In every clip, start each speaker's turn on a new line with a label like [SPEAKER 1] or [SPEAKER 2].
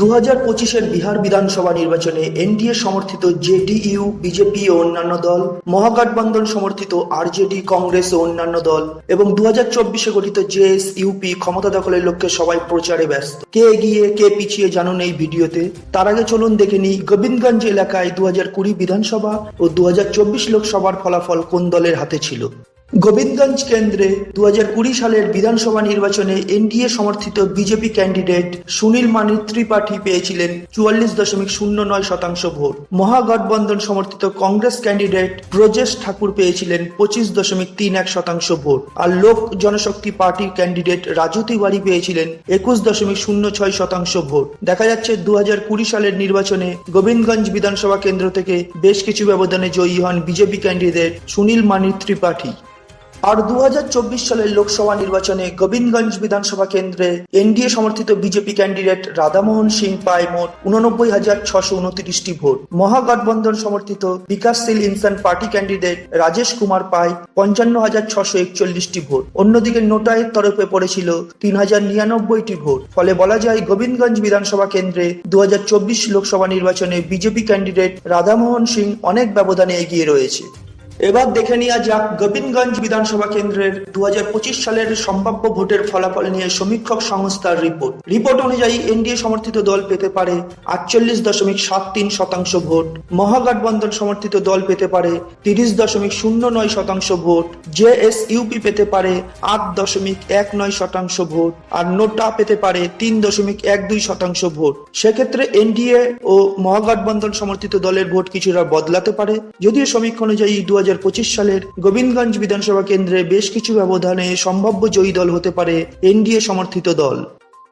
[SPEAKER 1] দু হাজার পঁচিশের বিহার বিধানসভা নির্বাচনে এনডিএ সমর্থিত জেডিইউ, বিজেপি ও অন্যান্য দল মহাগঠবন্ধন সমর্থিত আরজেডি, কংগ্রেস ও অন্যান্য দল এবং দু হাজার চব্বিশে গঠিত জেএস, ইউপি ক্ষমতা দখলের লক্ষ্যে সবাই প্রচারে ব্যস্ত। কে এগিয়ে, কে পিছিয়ে জানুন এই ভিডিওতে। তার আগে চলুন দেখে নিই গোবিন্দগঞ্জ এলাকায় দু হাজার কুড়ি বিধানসভা ও দু হাজার চব্বিশ লোকসভার ফলাফল কোন দলের হাতে ছিল। গোবিন্দগঞ্জ কেন্দ্রে দু হাজার কুড়ি সালের বিধানসভা নির্বাচনে এনডিএ সমর্থিত বিজেপি ক্যান্ডিডেট সুনীল মানি ত্রিপাঠী পেয়েছিলেন চুয়াল্লিশ দশমিক শূন্য নয় শতাংশ ভোট। মহাগঠবন্ধন সমর্থিত কংগ্রেস ক্যান্ডিডেট ব্রজেশ ঠাকুর পেয়েছিলেন পঁচিশ দশমিক তিন এক শতাংশ ভোট। আর লোক জনশক্তি পার্টির ক্যান্ডিডেট রাজু তিওয়ারি পেয়েছিলেন একুশ দশমিক শূন্য ছয় শতাংশ ভোট। দেখা যাচ্ছে দু হাজার কুড়ি সালের নির্বাচনে গোবিন্দগঞ্জ বিধানসভা কেন্দ্র থেকে বেশ কিছু ব্যবধানে জয়ী হন বিজেপি ক্যান্ডিডেট সুনীল মানি ত্রিপাঠী। আর দু হাজার চব্বিশ সালের লোকসভা নির্বাচনে গোবিন্দগঞ্জ বিধানসভা কেন্দ্রে এনডিএ সমর্থিত বিজেপি ক্যান্ডিডেট রাধামোহন সিং পায় মোট উননব্বই হাজার ছশো উনত্রিশটি ভোট। মহাগঠবন্ধন সমর্থিত বিকাশশীল ইনসান পার্টি ক্যান্ডিডেট রাজেশ কুমার পায় পঞ্চান্ন হাজার ছশো একচল্লিশটি ভোট। অন্যদিকে নোটায়ের তরফে পড়েছিল তিন হাজার নিরানব্বইটি ভোট। ফলে বলা যায় গোবিন্দগঞ্জ বিধানসভা কেন্দ্রে দু হাজার চব্বিশ লোকসভা নির্বাচনে বিজেপি ক্যান্ডিডেট রাধামোহন সিং অনেক ব্যবধানে এগিয়ে রয়েছে। এবার দেখে নেওয়া যাক গোবিন্দগঞ্জ বিধানসভা কেন্দ্রের দু হাজার পঁচিশ সালের সম্ভাব্য ভোটের ফলাফল নিয়ে সমীক্ষক সংস্থার রিপোর্ট। রিপোর্ট অনুযায়ী এনডিএ সমর্থিত দল পেতে পারে আটচল্লিশ দশমিক সাত তিন শতাংশ ভোট। মহাগঠবন্ধন সমর্থিত দল পেতে পারে তিরিশ দশমিক শূন্য নয় শতাংশ ভোট। জেএস ইউপি পেতে পারে আট দশমিক এক নয় শতাংশ ভোট। আর নোটা পেতে পারে তিন দশমিক এক দুই শতাংশ ভোট। সেক্ষেত্রে এনডিএ ও মহাগঠবন্ধন সমর্থিত দলের ভোট কিছুটা বদলাতে পারে। যদিও সমীক্ষা অনুযায়ী দু সালের গোবিন্দগঞ্জ বিধানসভা কেন্দ্রে বেশ কিছু ব্যবধানে সম্ভাব্য জয়ী দল হতে পারে এনডিএ সমর্থিত দল।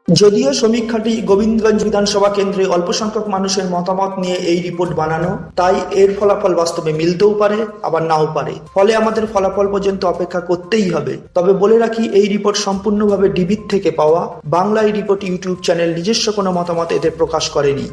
[SPEAKER 1] যদিও সমীক্ষাটি গোবিন্দগঞ্জ বিধানসভা কেন্দ্রে অল্প সংখ্যক মানুষের মতামত নিয়ে এই রিপোর্ট বানানো, তাই এর ফলাফল বাস্তবে মিলতেও পারে, আবার নাও পারে। ফলে আমাদের ফলাফল পর্যন্ত অপেক্ষা করতেই হবে। তবে বলে রাখি, এই রিপোর্ট সম্পূর্ণভাবে ডিবির থেকে পাওয়া। বাংলা এই রিপোর্ট ইউটিউব চ্যানেল নিজস্ব কোনো মতামত এতে প্রকাশ করেনি।